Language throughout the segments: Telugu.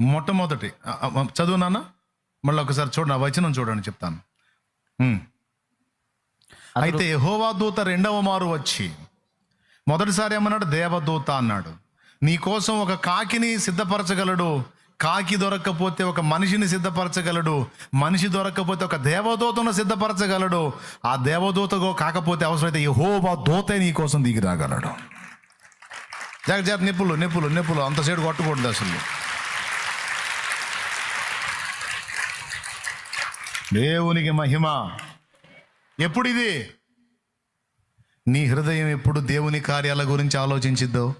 మొట్టమొదటి. చదువు నాన్న? మళ్ళీ ఒకసారి చూడండి ఆ వచనం చూడండి చెప్తాను. అయితే యెహోవా దూత రెండవ మారు వచ్చి మొదటిసారి ఏమన్నాడు? దేవదూత అన్నాడు. నీ కోసం ఒక కాకిని సిద్ధపరచగలడు కాకి దొరక్కపోతే ఒక మనిషిని సిద్ధపరచగలడు మనిషి దొరక్కపోతే ఒక దేవదూతను సిద్ధపరచగలడు ఆ దేవదూతగో కాకపోతే అవసరమైతే యెహోవా దూతే నీ కోసం దిగి రాగలడు. జాగ్రత్త నిప్పులు నిప్పులు నిప్పులు. అంత సైడ్ కొట్టకూడదు అసలు. దేవునికి మహిమ. ఎప్పుడు ఇది నీ హృదయం ఎప్పుడు దేవుని కార్యాల గురించి ఆలోచించిద్దో?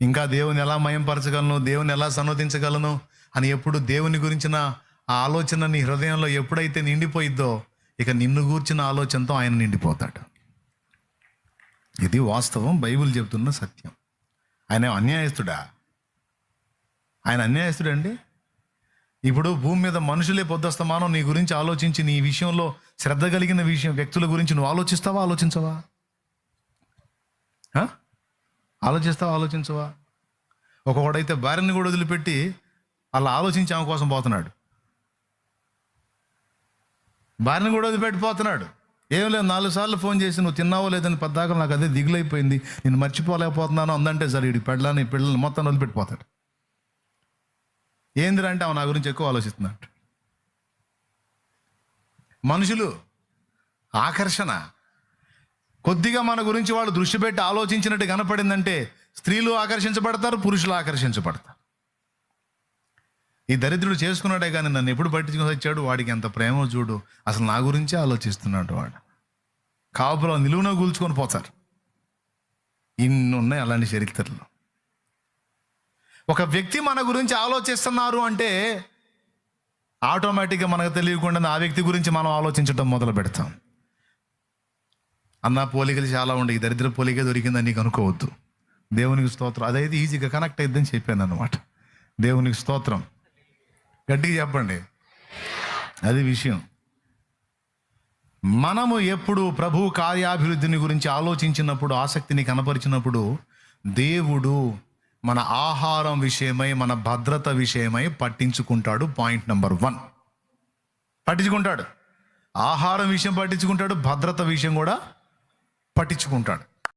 ఇంకా దేవుని ఎలా మయంపరచగలను? దేవుని ఎలా సన్నోదించగలను అని ఎప్పుడు దేవుని గురించిన ఆ ఆలోచన నీ హృదయంలో ఎప్పుడైతే నిండిపోయిద్దో ఇక నిన్ను గూర్చిన ఆలోచనతో ఆయన నిండిపోతాడు. ఇది వాస్తవం బైబిల్ చెబుతున్న సత్యం. ఆయన అన్యాయస్తుడా? ఆయన అన్యాయస్తుడా అండి ఇప్పుడు భూమి మీద మనుషులే పొద్దుస్తమానం నీ గురించి ఆలోచించి నీ విషయంలో శ్రద్ధ కలిగిన విషయం వ్యక్తుల గురించి నువ్వు ఆలోచిస్తావా ఆలోచించవా? ఆలోచిస్తావా ఆలోచించవా? ఒకడైతే భార్యని కూడా వదిలిపెట్టి అలా ఆలోచించి ఆమె కోసం పోతున్నాడు. భార్యని కూడా వదిలిపెట్టి పోతున్నాడు. ఏం లేదు నాలుగు సార్లు ఫోన్ చేసి నువ్వు తిన్నావో లేదని పద్దాక నాకు అదే దిగులైపోయింది. నేను మర్చిపోలేకపోతున్నాను. అందంటే సరే ఇటు పెళ్ళని పిల్లల్ని మొత్తం వదిలిపెట్టిపోతాడు ఏందిరంటే ఆమె నా గురించి ఎక్కువ ఆలోచిస్తున్నాడు మనుషులు ఆకర్షణ. కొద్దిగా మన గురించి వాళ్ళు దృష్టి పెట్టి ఆలోచించినట్టు కనపడిందంటే స్త్రీలు ఆకర్షించబడతారు పురుషులు ఆకర్షించబడతారు. ఈ దరిద్రుడు చేసుకున్నాడే కానీ నన్ను ఎప్పుడు పట్టించుకొని వచ్చాడు? వాడికి ఎంత ప్రేమో చూడు. అసలు నా గురించే ఆలోచిస్తున్నాడు వాడు. కాపులో నిలువున కూల్చుకొని పోతారు. ఇన్ని ఉన్నాయి అలాంటి చరిత్రలు. ఒక వ్యక్తి మన గురించి ఆలోచిస్తున్నారు అంటే ఆటోమేటిక్గా మనకు తెలియకుండా ఆ వ్యక్తి గురించి మనం ఆలోచించడం మొదలు పెడతాం. అన్న పోలికలు చాలా ఉండే దరిద్ర పోలిక దొరికిందని నీకు అనుకోవద్దు. దేవునికి స్తోత్రం. అదైతే ఈజీగా కనెక్ట్ అయిద్దని చెప్పాను అనమాట దేవునికి స్తోత్రం. గట్టిగా చెప్పండి. అది విషయం. మనము ఎప్పుడు ప్రభు కార్యాభివృద్ధిని గురించి ఆలోచించినప్పుడు ఆసక్తిని కనపరిచినప్పుడు దేవుడు మన ఆహారం విషయమై మన భద్రత విషయమై పట్టించుకుంటాడు పాయింట్ నెంబర్ వన్. పట్టించుకుంటాడు. ఆహారం విషయం పట్టించుకుంటాడు భద్రత విషయం కూడా పట్టించుకుంటాడు.